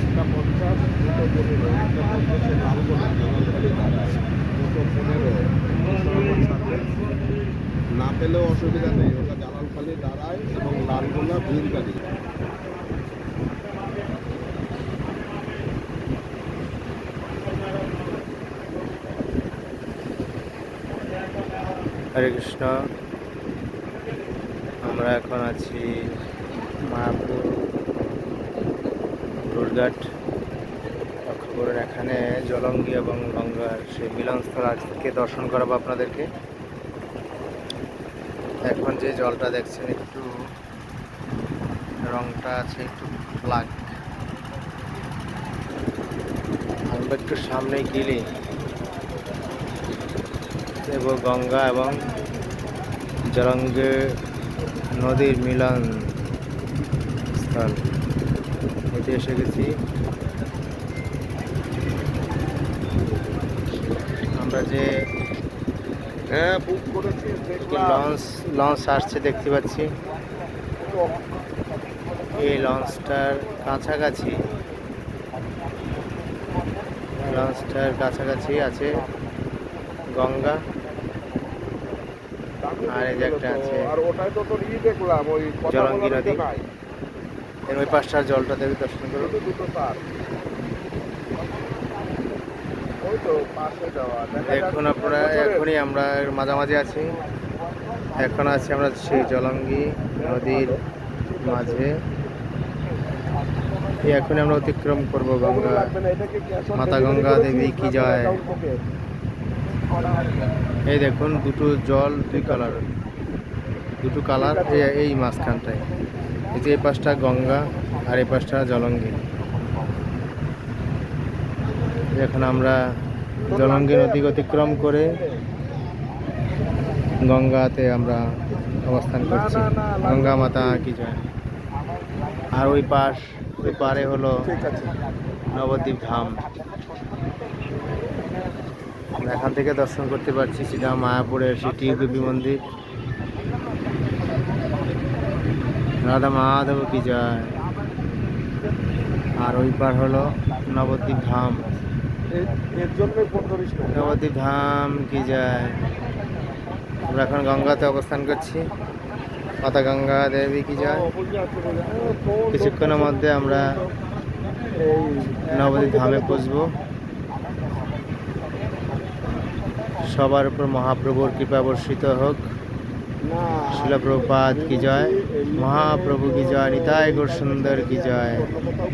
একটা পঞ্চাশ, দুটো একটা পঞ্চাশে না পেলেও অসুবিধা নেই, ওটা জালালখালি দাঁড়ায় এবং লালগোলা ভিড়গাড়ি হরে কৃষ্ণ, আমরা এখন আছি মায়াপুর রোডঘাট লক্ষ্য করুন এখানে জলঙ্গি এবং গঙ্গার সেই মিলনস্থল আজকে দর্শন করাবো আপনাদেরকে। এখন যে জলটা দেখছেন একটু রংটা আছে একটু ব্ল্যাক আমরা একটু সামনে গেলে। এবং গঙ্গা এবং জলঙ্গে নদীর মিলন। স্থল এতে এসে গেছি। আমরা যে হ্যাঁ বুক করেছি লঞ্চ লঞ্চ আসছে দেখতে পাচ্ছি। এই লঞ্চটার কাছাকাছি। লঞ্চটার কাছাকাছি আছে গঙ্গা। আর এই যে একটা আছে। আর ওটাই তো তোর ই দেখলাম ওই জলঙ্গি নদী। এর ওই পাশটার জলটা দেখে দর্শন করুন এখন আপনারা, এখনই আমরা মাঝামাঝি আছি এখন আছি আমরা সেই জলঙ্গি নদীর মাঝে এখনই আমরা অতিক্রম করব গঙ্গা, মাতা গঙ্গা? দেবী কি থেকে? এই দেখুন, দুটো জল, দুই কালার দুটো কালার এই মাঝখানটায় যে এই পাশটা গঙ্গা আর এই পাশটা জলঙ্গি। এখন আমরা জলঙ্গি নদী অতিক্রম করে গঙ্গাতে আমরা অবস্থান করছি। গঙ্গা মাতা কি জয়। আর ওই পাশ, ওই পারে হলো নবদ্বীপ ধাম। এখান থেকে দর্শন করতে পারছি সেটা মায়াপুরের সিটি দেবী মন্দির। রাধা মাধব কি যায় আর ওই পার হলো নবদ্বীপ ধাম। নবদ্বীপ ধাম কি যায় আমরা এখন গঙ্গাতে অবস্থান করছি। মাতা গঙ্গা দেবী কি যায় কিছুক্ষণের মধ্যে আমরা নবদ্বীপ ধামে পুষবো সবার উপর মহাপ্রভুর কৃপা বর্ষিত হোক। না শিলপ্রপাত কি জয় মহাপ্রভু কি জয় নিতাই গৌর সুন্দর কি জয় কোথাও